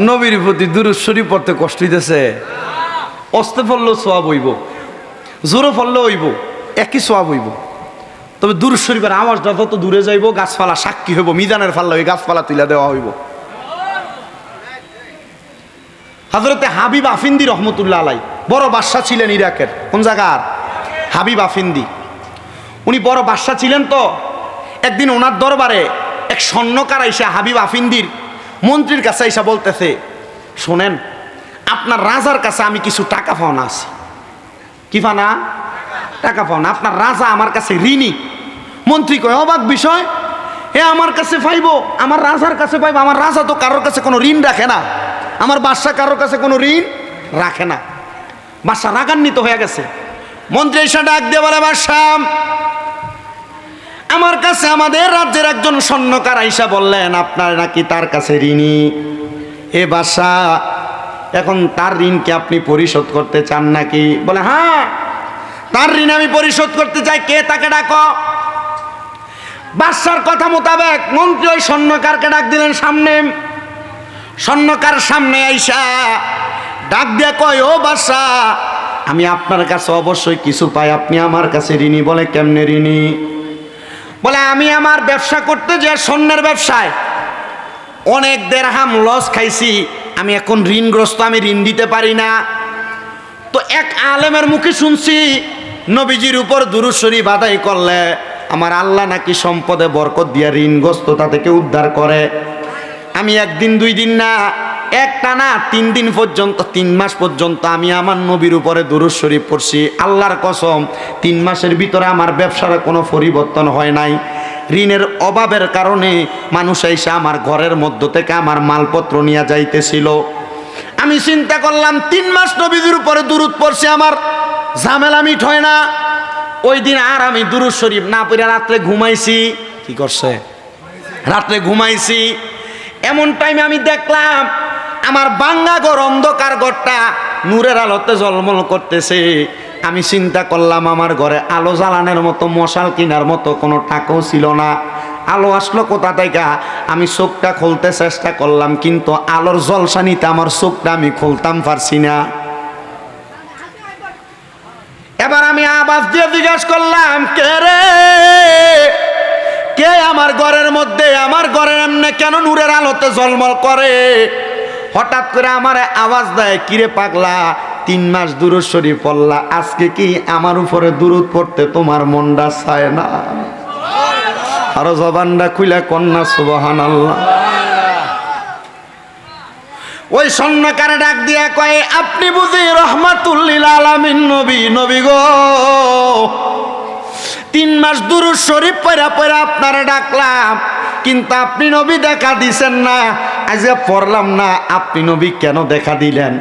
নবীর প্রতি দূরস্বরী পড়তে কষ্ট হইতেছে। অস্তে ফললেও সোয়াব হইব, জোরে ফললেও হইব, একই সোয়াব হইব। তবে দূর শরীফের আওয়াজটা যত দূরে যাইব, গাছপালা সাক্ষী হইব, মিজানের ফাল্লা ওই গাছপালা তুলে দেওয়া হইব। হাজরতে হাবিব আফিন্দি রহমতুল্লাহ আলাই, বড় বাদশা ছিলেন ইরাকের। কোন জায়গার? হাবিব আফিন্দি। উনি বড় বাদশা ছিলেন তো? একদিন ওনার দরবারে এক স্বর্ণকার আইসা হাবিব আফিন্দির মন্ত্রীর কাছে আইসা বলতেছে, শোনেন, আপনার রাজার কাছে আমি কিছু টাকা পাওনা আছি। কি ফানা টাকা পাওনা আপনার রাজা আমার কাছে ঋণী। মন্ত্রী কয়, অবাক বিষয়, এ আমার কাছে পাইবো, আমার রাজার কাছে পাইবো, আমার রাজা তো কারোর কাছে কোনো ঋণ রাখে না। আমার বাদশা কারোর কাছে কোনো ঋণ রাখে না। বাদশা রাগান্বিত হয়ে গেছে। মন্ত্রী এসে ডাক দিয়ে বলে বাদশা আমার কাছে আমাদের রাজ্যের একজন স্বর্ণকার আইসা বললেন, আপনার নাকি তার কাছে ঋণী? এ বাসা, এখন তার ঋণকে আপনি পরিশোধ করতে চান নাকি? বলে হ্যাঁ তার ঋণ আমি পরিশোধ করতে চাই, কে তাকে ডাকো? বাদশার কথা মোতাবেক মন্ত্রী ওই স্বর্ণকারকে ডাক দিলেন সামনে। স্বর্ণকার সামনে আইসা ডাক দিয়ে কয়, ও বাদশা, আমি আপনার কাছে অবশ্যই কিছু পাই, আপনি আমার কাছে ঋণী বলে কেমনে ঋণী? বলে, আমি আমার ব্যবসা করতে যে স্বর্ণের ব্যবসায় অনেক দেড়হাম লস খাইছি, আমি এখন ঋণগ্রস্ত, আমি ঋণ দিতে পারি না। তো এক আলেমের মুখে শুনছি, নবীজির উপর দুরুশ্বরী বাধাই করলে আমার আল্লাহ নাকি সম্পদে বরকত দিয়া ঋণগ্রস্ততা থেকে উদ্ধার করে। আমি একদিন, দুই দিন না এক টানা তিন দিন পর্যন্ত তিন মাস পর্যন্ত আমি আমার নবীর উপরে দুরুদ শরীফ পড়ছি। আল্লাহর কসম তিন মাসের ভিতরে আমার ব্যবসার কোনো পরিবর্তন হয় নাই। ঋণের অভাবের কারণে মানুষ এসে আমার ঘরের মধ্য থেকে আমার মালপত্র নিয়ে যাইতেছিল। আমি চিন্তা করলাম তিন মাস নবীদের উপরে দূরত পড়ছে আমার ঝামেলা মিট হয় না। ওই দিন আর আমি দুরুদ শরীফ না পড়ে রাত্রে ঘুমাইছি। কি করছে? রাত্রে ঘুমাইছি। এমন টাইমে আমি দেখলাম আমার বাঙ্গা ঘর অন্ধকার ঘরটা নূরের আলোতে জলমল করতেছে। আমি চিন্তা করলাম আমার ঘরে আলো জ্বালানোর মতো, মশাল কেনার মতো কোনো টাকাও ছিল না। আলো আসলো কোথা থেকে? আমি চোখটা খুলতে চেষ্টা করলাম, কিন্তু আলোর জলসানিতে আমার চোখটা আমি খুলতাম পারছি না। এবার আমি আওয়াজ দিয়ে জিজ্ঞাসা করলাম, কে রে? কে আমার ঘরের মধ্যে? আমার ঘরের এমনি কেন নূরের আলোতে জলমল করে? হঠাৎ করে আমার আওয়াজ দেয়, কিরে পাগলা, তিন মাস দূরত শরীফ পড়লা, আজকে কি আমার উপরে দূরত পড়তে তোমার মনটা চায় না? আরও জবানটা খুলে কন্যা সুবহান আল্লাহ ওই স্বর্ণকারে ডাক দিয়া কয়, আপনি বুঝি রহমাতুল্লিল আলামিন নবী নবী গো? তিন মাস দুরুদ শরীফ পয়রা পয়রা আপনারা ডাকলাম কিন্তু আপনি নবী দেখা দিছেন না। আজ পড়লাম না আপনি নবী কেন দেখা দিলেন?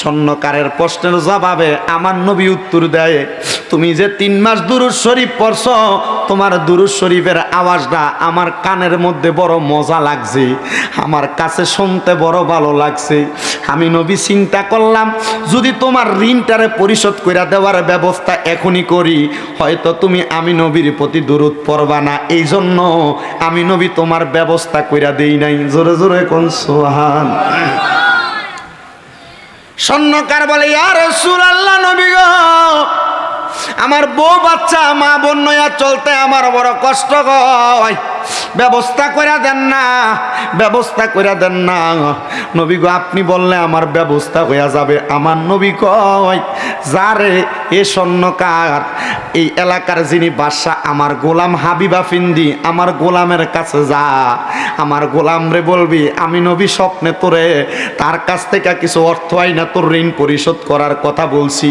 স্বর্ণকারের প্রশ্নের জবাবে আমার নবী উত্তর দেয়, তুমি যে তিন মাস দুরুদ শরীফ পড়ছ, তোমার দুরুদ শরীফের আওয়াজটা আমার কানের মধ্যে বড় মজা লাগছে, আমার কাছে শুনতে বড় ভালো লাগছে। আমি নবী চিন্তা করলাম, যদি তোমার ঋণটারে পরিশোধ করে দেওয়ার ব্যবস্থা এখনই করি, হয়তো তুমি আমি নবীর প্রতি দূরত পড়বা না। এই জন্য আমি নবী তোমার ব্যবস্থা কইরা দেই নাই। জোরে জোরে কোন সোহান স্বর্ণকার বলে ইয়ার সুর আল্লাহ নবী গ, আমার বউ বাচ্চা, মা বন্যয়া চলতে আমার বড় কষ্ট হয় ব্যবস্থা করে দেন না, ব্যবস্থা করে দেন না। নবী গো, আপনি বললে আমার ব্যবস্থা হয়ে যাবে। আমার নবী কয় যারে এ স্বর্ণকার এই এলাকার যিনি বাদশাহ আমার গোলাম হাবিবা ফিন্দি, আমার গোলামের কাছে যা, আমার গোলাম রে বলবি, আমি নবী স্বপ্নে তোরে, তার কাছ থেকে কিছু অর্থ আইনা তোর ঋণ পরিশোধ করার কথা বলছি।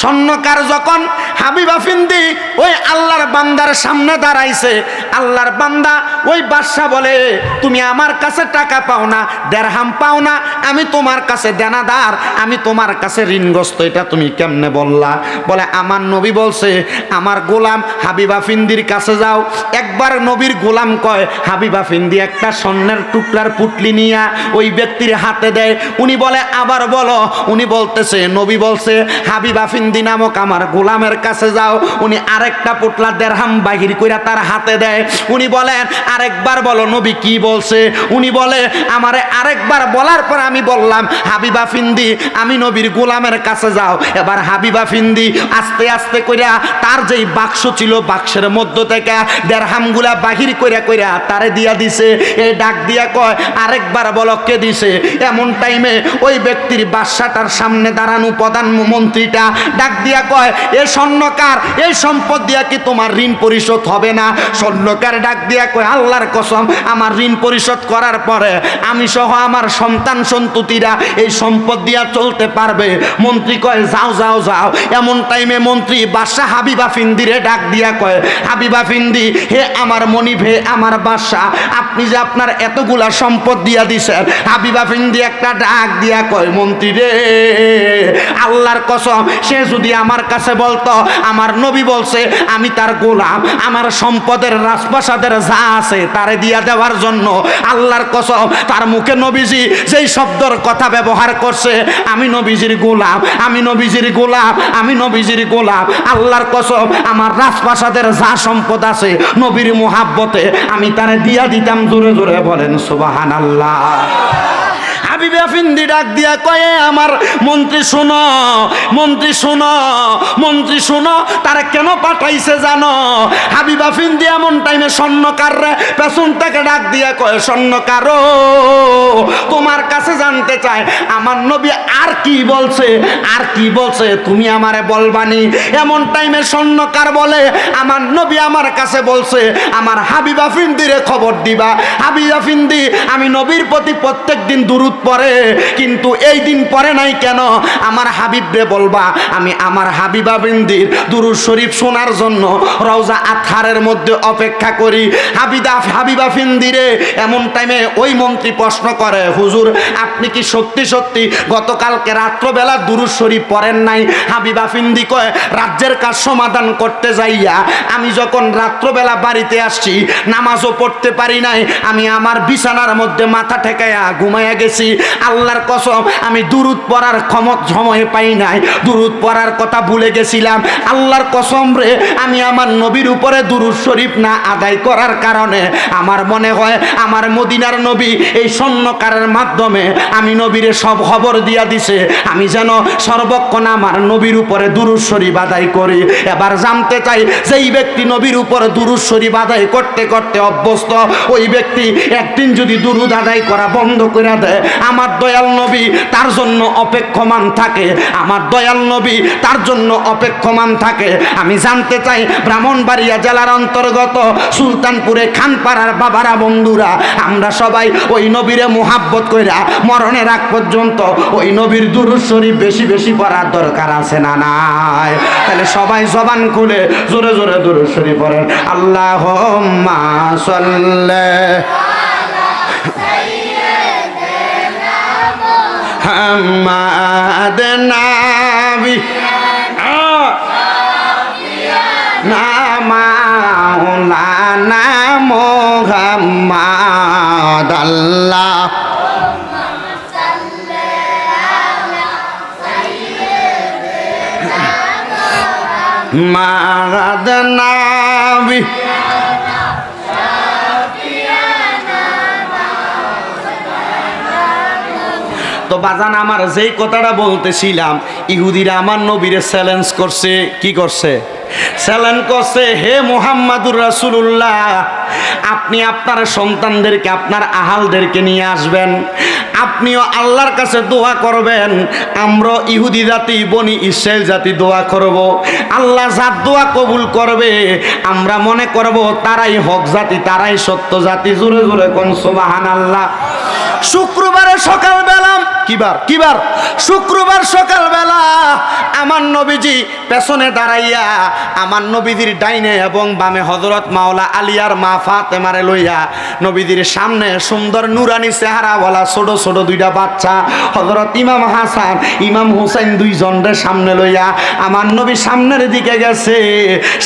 স্বর্ণকার যখন হাবিবা ফিন্দি ওই আল্লাহর বান্দার সামনে দাঁড়াইছে, আল্লাহর বান্দা ওই বাদশাহ বলে, তুমি আমার কাছে টাকা পাও না, দেড়হাম পাও না, আমি তোমার কাছে দেনাদার, আমি তোমার কাছে ঋণগ্রস্ত, এটা তুমি কেমনে বললা? বলে, আমার নবী বলছে, আমার গোলাম হাবিবা ফিন্দির কাছে যাও। একবার নবীর গোলাম কয়, হাবিবা ফিন্দি একটা স্বর্ণের টুকরার পুটলি নিয়া ওই ব্যক্তির হাতে দেয় উনি বলে, আবার বলো। উনি বলতেছে, নবী বলছে, হাবিবা ফিন্দি ফিন্দি নামক আমার গোলামের কাছে যাও। উনি আরেকটা পোটলা দেড়হাম বাহির কইরা তার হাতে দেয়। উনি বলেন, আরেকবার বলো, নবী কি বলছে? উনি বলে, আমারে আরেকবার বলার পর আমি বললাম, হাবিবা ফিন্দি, আমি নবীর গোলামের কাছে যাও। এবার হাবিবা ফিন্দি আস্তে আস্তে কইরা তার যেই বাক্স ছিল বাক্সের মধ্য থেকে দেড়হামগুলা বাহির কইরা কইরা তারে দিয়া দিছে। এই ডাক দিয়া কয়, আরেকবার বলো, কে দিছে? এমন টাইমে ওই ব্যক্তির বাসাটার সামনে দাঁড়ানো প্রধানমন্ত্রীটা ডাক দিয়া কয়, এ স্বর্ণকার, এই সম্পদ দিয়া কি তোমার ঋণ পরিশোধ হবে না? স্বর্ণকার ডাক দিয়া কয়, আল্লাহর কসম, আমার ঋণ পরিশোধ করার পরে আমি সহ আমার সন্তান সন্ততিরা এই সম্পদ দিয়া চলতে পারবে? মন্ত্রী কয়, যাও যাও যাও। এমন টাইমে মন্ত্রী বাদশাহ হাবিবা ফিন্দিরে ডাক দিয়া কয়, হাবিবা ফিন্দি, হে আমার মনিব হে আমার বাদশাহ, আপনি যে আপনার এতগুলা সম্পদ দিয়া দিছেন। হাবিবা ফিন্দি একটা ডাক দিয়া কয়, মন্ত্রী রে, আল্লাহর কসম, সে যদি আমার কাছে বলতো, আমার নবী বলছে, আমি তার গোলাম, আমার সম্পদের রাজপ্রাসাদের যা আছে, তারে দিয়া দেওয়ার জন্য আল্লাহর কসম, তার মুখে নবীজি যেই শব্দর কথা ব্যবহার করছে, আমি নবীজির গোলাম, আমি নবীজির গোলাম, আমি নবীজির গোলাম, আল্লাহর কসম, আমার রাজপ্রাসাদের যা সম্পদ আছে, নবীর মোহাব্বতে আমি তারে দিয়া দিতাম। জোরে জোরে বলেন সুবাহান আল্লাহ ফিন্দি ডাক দিয়া কয়ে, আমার মন্ত্রী শোনো মন্ত্রী শোনো মন্ত্রী শোনো, তারা কেন পাঠাইছে জানো? হাবিবা ফিন্দি এমন টাইমে স্বর্ণকার রে, পেছন থেকে ডাক দিয়া কয়ে, স্বর্ণকার, তোমার কাছে জানতে চায় আমার নবী আর কি বলছে, আর কি বলছে, তুমি আমারে বলবানি? এমন টাইমে স্বর্ণকার বলে, আমার নবী আমার কাছে বলছে, আমার হাবিবা ফিন্দিরে খবর দিবা। হাবিবা ফিন্দি, আমি নবীর প্রতি প্রত্যেক দিন দুরুদ পরে কিন্তু এই দিন পরে নাই কেন? আমার হাবিবরে বলবা, আমি আমার হাবিবা বিন্দির দুরুদ শরীফ শোনার জন্য রওজা আথারের মধ্যে অপেক্ষা করি। হাবিদা, হাবিবা ফিন্দিরে এমন টাইমে ওই মন্ত্রী প্রশ্ন করে, হুজুর, আপনি কি সত্যি সত্যি গতকালকে রাত্রবেলা দুরুদ শরীফ পড়েন নাই? হাবিবা ফিন্দি কয়, রাজ্যের কাজ সমাধান করতে যাইয়া আমি যখন রাত্রবেলা বাড়িতে আসছি, নামাজও পড়তে পারি নাই। আমি আমার বিছানার মধ্যে মাথা ঠেকাইয়া ঘুমাইয়া গেছি। আল্লাহর কসম, আমি দুরুদ পড়ার ক্ষমত সময় পাই নাই। দুরুদ পড়ার কথা ভুলে গেছিলাম। আল্লাহর কসম রে, আমি আমার নবীর উপরে দুরুদ শরীফ না আদায় করার কারণে আমার মনে হয় আমার মদিনার নবী এই স্বর্ণকারের মাধ্যমে আমি নবীরে সব খবর দিয়া দিছে। আমি যেন সর্বক্ষণ আমার নবীর উপরে দুরুদ শরীফ আদায় করি। এবার জানতে চাই, যেই ব্যক্তি নবীর উপরে দুরুদ শরীফ আদায় করতে করতে অভ্যস্ত, ওই ব্যক্তি একদিন যদি দুরুদ আদায় করা বন্ধ করে দেয়, আমার দয়াল নবী তার জন্য অপেক্ষমান থাকে। আমার দয়াল নবী তার জন্য অপেক্ষমান থাকে। আমি জানতে চাই, ব্রাহ্মণবাড়িয়া জেলার অন্তর্গত সুলতানপুরে খানপাড়ার বাবারা, বন্ধুরা, আমরা সবাই ওই নবীরে মোহাব্বত কইরা মরণের আগ পর্যন্ত ওই নবীর দুরুদ শরীফ বেশি বেশি পড়ার দরকার আছে না নাই? তাহলে সবাই জবান খুলে জোরে জোরে দুরুদ শরীফ পড়েন। আল্লাহ হাম্মাদ নাবি। নামাউলানা মোহাম্মদ আল্লাহ। মাদ নাবি। তো বাজান, আমার যেই কথাটা বলতেছিলাম, ইহুদিরা আমার নবীরে চ্যালেঞ্জ করছে, কি করছে? চ্যালেঞ্জ করছে, হে মোহাম্মদুর রাসূলুল্লাহ, আপনি আপনার সন্তানদেরকে, আপনার আহালদেরকে নিয়ে আসবেন, আপনিও আল্লাহর কাছে দোয়া করবেন আমরা ইহুদি জাতি, বনি ইসরায়েল জাতি দোয়া করব, আল্লাহ যার দোয়া কবুল করবে, আমরা মনে করব তারাই হক জাতি, তারাই সত্য জাতি, জোরে জোরে কোন সুবাহান আল্লাহ শুক্রবারে সকালবেলা, কিবার কিবার? শুক্রবার সকালবেলা আমার নবীজি পেছনে দাঁড়াইয়া আমার নবীজির ডাইনে এবং বামে হজরত মাওলা আলিয়ার মা ফাতেমারে লইয়া নবীজির সামনে সুন্দর নুরানি চেহারাওয়ালা ছোট ছোট দুইটা বাচ্চা হজরত ইমাম হাসান, ইমাম হুসাইন দুইজনের সামনে লইয়া আমার নবী সামনের দিকে গেছে।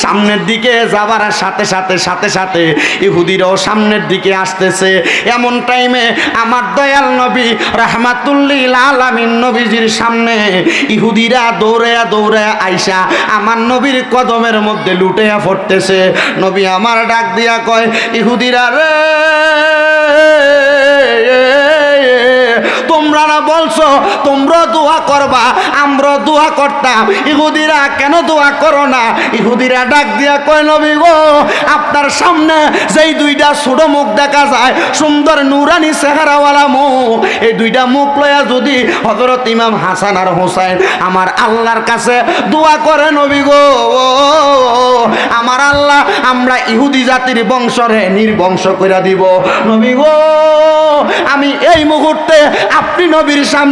সামনের দিকে যাবার সাথে সাথে সাথে সাথে ইহুদিরাও সামনের দিকে আসতেছে। এমন টাইমে আমার দয়াল নবী রাহমাতুল্লিল আলামিন নবীজির সামনে ইহুদিরা দৌড়ে দৌড়ে আইসা আমার নবীর কদমের মধ্যে লুটেয়া পড়তেছে। নবী আমার ডাক দিয়া কয়, ইহুদিরা রে বলছো, তোমরা দোয়া করবা, আমরা দোয়া করতাম। ইহুদিরা, কেন দোয়া করো না? ইহুদিরা ডাক দিয়া কয়, নবী গো, আপনার সামনে যেই দুইটা ছোট মুখ দেখা যায়, সুন্দর নুরানি চেহারাওয়ালা মুখ, এই দুইটা মুখ লয়া যদি হজরত ইমাম হাসান আর হোসাইন আমার আল্লাহর কাছে দোয়া করে, নবী গো, আমার আল্লাহ, আমরা ইহুদি জাতির বংশরে নির্বংশ করে দিব। নবী গো, আমি এই মুহূর্তে আপনি নবীর সামনে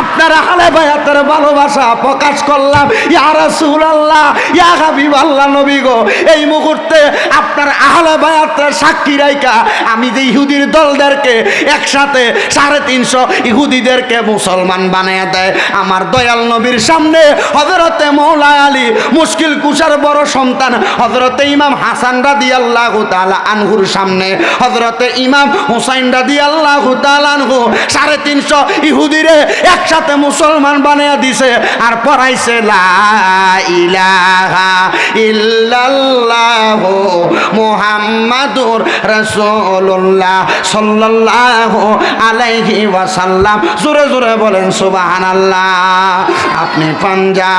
আপনার হালে ভাইয়াতের ভালোবাসা প্রকাশ করলাম। ইয়া রাসূলুল্লাহ, ইয়া হাবিব আল্লাহ নবী গো, এই মুহূর্তে আপনার আহলে ভাইয়াতের সাক্ষী রাইকা আমি যে ইহুদির দলদেরকে একসাথে সাড়ে তিনশো ইহুদিদেরকে মুসলমান বানিয়ে দেয়। আমার দয়াল নবীর সামনে হজরতে মৌলা আলী মুশকিল কুষার বড় সন্তান হজরতে ইমাম হাসান রাদি আল্লাহ তালা আনহুর সামনে হজরতে ইমাম হুসাইন রাদি আল্লাহ তালানহু সাড়ে তিনশো ইহুদিরে একসাথে মুসলমান বানিয়ে দিছে আর পড়াইছে ইলাহা ইল্লাল্লাহ মুহাম্মাদুর রাসূলুল্লাহ আলাইহি ওয়াসাল্লাম। জোরে জোরে বলেন, সুবহানাল্লাহ। আপনি পাঞ্জা